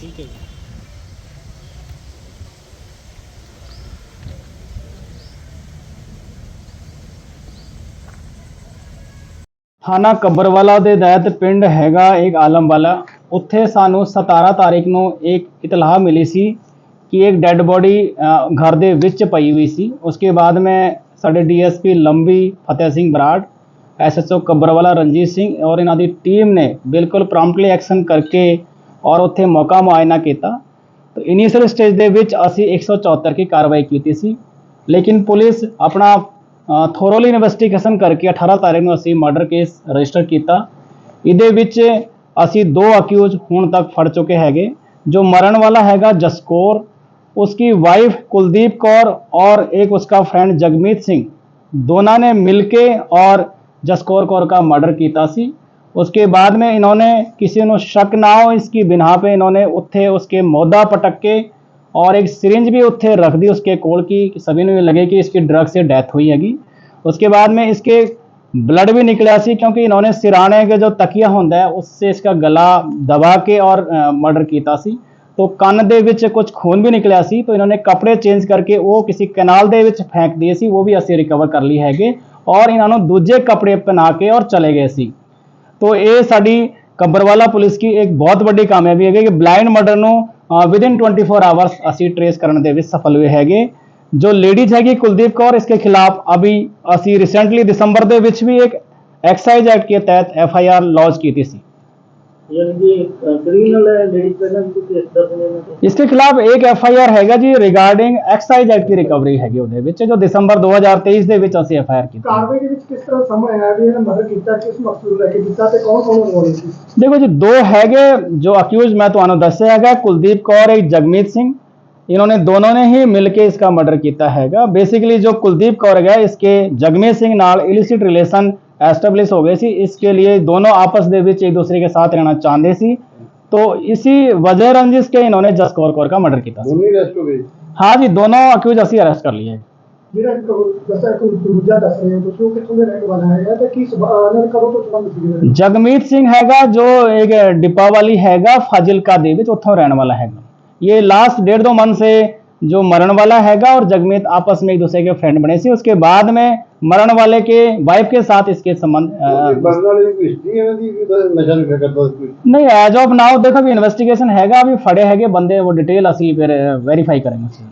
ਠੀਕ ਹੈ ਜੀ। ਥਾਣਾ ਕੱਬਰਵਾਲਾ ਦੇ ਦੈਤ ਪਿੰਡ ਹੈਗਾ ਇੱਕ ਆਲਮਵਾਲਾ। ਉੱਥੇ ਸਾਨੂੰ 17 ਤਾਰੀਖ ਨੂੰ ਇੱਕ ਇਤਲਾਹ ਮਿਲੀ ਸੀ ਕਿ ਇੱਕ ਡੈੱਡ ਬੋਡੀ ਘਰ ਦੇ ਵਿੱਚ ਪਈ ਹੋਈ ਸੀ। ਉਸਕੇ ਬਾਅਦ ਮੈਂ ਸਾਡੇ ਡੀਐਸਪੀ ਲੰਬੀ ਫਤਿਹ ਸਿੰਘ ਬਰਾੜ ਐਸਐਚਓ ਕੱਬਰਵਾਲਾ ਰਣਜੀਤ ਸਿੰਘ ਔਰ ਇਹਨਾਂ ਦੀ ਟੀਮ ਨੇ ਬਿਲਕੁਲ ਪ੍ਰੋਮਪਟਲੀ ਐਕਸ਼ਨ ਕਰਕੇ ਔਰ ਉੱਥੇ ਮੌਕਾ ਮੁਆਇਨਾ ਕੀਤਾ ਤਾਂ ਇਨੀਸ਼ੀਅਲ ਸਟੇਜ ਦੇ ਵਿੱਚ ਅਸੀਂ 174 ਕੀ ਕਾਰਵਾਈ ਕੀਤੀ ਸੀ ਲੇਕਿਨ ਪੁਲਿਸ ਆਪਣਾ ਥੋਰੋਲੀ ਇਨਵੈਸਟੀਗੇਸ਼ਨ ਕਰਕੇ 18 ਤਾਰੀਖ ਨੂੰ ਅਸੀਂ ਮਰਡਰ ਕੇਸ ਰਜਿਸਟਰ ਕੀਤਾ ਇਹਦੇ ਵਿੱਚ ਅਸੀਂ ਦੋ ਅਕਿਊਜ਼ ਹੁਣ ਤੱਕ ਫੜ ਚੁੱਕੇ ਹੈਗੇ ਜੋ ਮਰਨ ਵਾਲਾ ਹੈਗਾ ਜਸਕੌਰ उसकी वाइफ कुलदीप कौर और एक उसका फ्रेंड जगमीत सिंह दोनों ने मिलके और जसकौर कौर का मर्डर ਕੀਤਾ ਸੀ उसके बाद में इन्होंने किसी ਨੂੰ ਸ਼ੱਕ ਨਾ ਹੋ इसकी बिना पे इन्होंने ਉੱਥੇ उसके मौदा पटक के और एक सिरिंज भी ਉੱਥੇ रख दी उसके कोल की कि सभी ਨੂੰ ये लगे कि इसकी ड्रग से डेथ हुई हैगी उसके बाद में इसके ब्लड भी निकला सी क्योंकि इन्होंने सिराने के जो तकिया ਹੁੰਦਾ है उससे इसका गला दबा के और मर्डर ਕੀਤਾ ਸੀ तो ਕੰਨ ਦੇ ਵਿੱਚ ਕੁਝ ਖੂਨ ਵੀ ਨਿਕਲਿਆ ਸੀ ਤਾਂ ਇਹਨਾਂ ਨੇ ਕੱਪੜੇ ਚੇਂਜ ਕਰਕੇ ਉਹ ਕਿਸੇ ਕਨਾਲ ਦੇ ਵਿੱਚ ਫੈਂਕ ਦਿਏ ਸੀ ਉਹ ਵੀ ਅਸੀਂ ਰਿਕਵਰ ਕਰ ਲਈ ਹੈਗੇ ਔਰ ਇਹਨਾਂ ਨੂੰ ਦੂਜੇ ਕੱਪੜੇ ਪਹਿਨਾ ਕੇ ਔਰ ਚਲੇ ਗਏ ਸੀ ਤੋ ਇਹ ਸਾਡੀ ਕੰਬਰਵਾਲਾ ਪੁਲਿਸ ਕੀ ਇੱਕ ਬਹੁਤ ਵੱਡੀ ਕਾਮਯਾਬੀ ਹੈਗੀ ਕਿ ਬਲਾਈਂਡ ਮਰਡਰ ਨੂੰ ਵਿਦਿਨ 24 ਆਵਰਸ ਅਸੀਂ ਟਰੇਸ ਕਰਨ ਦੇ ਵਿੱਚ ਸਫਲ ਹੋਏ ਹੈਗੇ ਜੋ ਲੇਡੀਜ਼ ਹੈਗੀ ਕੁਲਦੀਪ ਕੌਰ ਇਸਕੇ ਖਿਲਾਫ ਅਭੀ ਅਸੀਂ ਰਿਸੈਂਟਲੀ ਦਸੰਬਰ ਦੇ ਵਿੱਚ ਵੀ ਇੱਕ ਐਕਸਾਈਜ਼ ਐਕਟ के तहत एफ आई आर लॉन्च की थी ਯਾਨੀ ਕਿ ਕ੍ਰਿਮੀਨਲ ਹੈ ਲੇਡੀ ਪਹਿਲਾਂ ਵੀ ਕੋਈ ਕੇਸ ਦਰਜ ਨੇ ਇਹਨਾਂ ਤੇ इसके खिलाफ एक एफ आई आर ਹੈਗਾ ਜੀ ਰਿਗਾਰਡਿੰਗ ਐਕਸਾਈਜ਼ ਐਕਟ ਦੀ ਰਿਕਵਰੀ ਹੈਗੀ ਉਹਦੇ ਵਿੱਚ ਜੋ ਦਸੰਬਰ 2023 ਦੇ ਵਿੱਚ ਅਸੀਂ ਐਫ ਆਈ ਆਰ ਕੀਤੀ देखो जी दो है जो अक्यूज मैं तो आनो दस है कुलदीप कौर एक जगमीत सिंह। इन्होंने दोनों ने ही मिलके इसका मर्डर किया है बेसिकली जो कुलदीप कौर है इसके जगमीत सिंह नाल इलिसिट रिलेशन एस्टेब्लिश हो गए सी। इसके लिए दोनों आपस के बीच एक दूसरे के साथ रहना चाहते सी। तो इसी वजह रंजिश के इन्होंने जसकौर कौर का मर्डर किया हाँ जी दोनों अक्यूज असी अरेस्ट कर लिए। ਜਿਹੜਾ ਕਿ ਦੱਸਿਆ ਕਿ ਦੂਜਾ ਦੱਸ ਰਹੇ ਹੋ ਤੁਸੀਂ ਉਹ ਕਿੱਥੋਂ ਦੇ ਰਹਿਣ ਵਾਲਾ ਹੈਗਾ ਤੇ ਕੀ ਸਬਾ- ਇਹਨਾਂ ਦੇ ਕਦੋਂ ਤੋਂ ਸੰਬੰਧ ਸੀ ਜਗਮੀਤ ਸਿੰਘ ਹੈਗਾ ਜੋ ਇੱਕ ਡਿੱਪਾ ਵਾਲੀ ਹੈਗਾ ਫਾਜ਼ਿਲਕਾ ਦੇ ਵਿੱਚ ਉੱਥੋਂ ਰਹਿਣ ਵਾਲਾ ਹੈਗਾ ये लास्ट डेढ़ दो मंथ से जो मरण वाला हैगा और जगमीत आपस में एक दूसरे के फ्रेंड बने सी उसके बाद में मरण वाले के वाइफ के साथ इसके संबंध अ, ਬਣਨ ਵਾਲੀ ਕੋਈ ਹਿਸਟਰੀ ਇਹਨਾਂ ਦੀ ਕਿ ਨਸ਼ਾ ਨਹੀਂ ਕਰਦਾ ਕੋਈ नहीं एज ऑफ नाउ देखो अभी इन्वेस्टिगेशन हैगा अभी फड़े हैगे बंदे वो डिटेल ਅਸੀਂ ਫਿਰ ਵੈਰੀਫਾਈ ਕਰਾਂਗੇ ਅਸੀਂ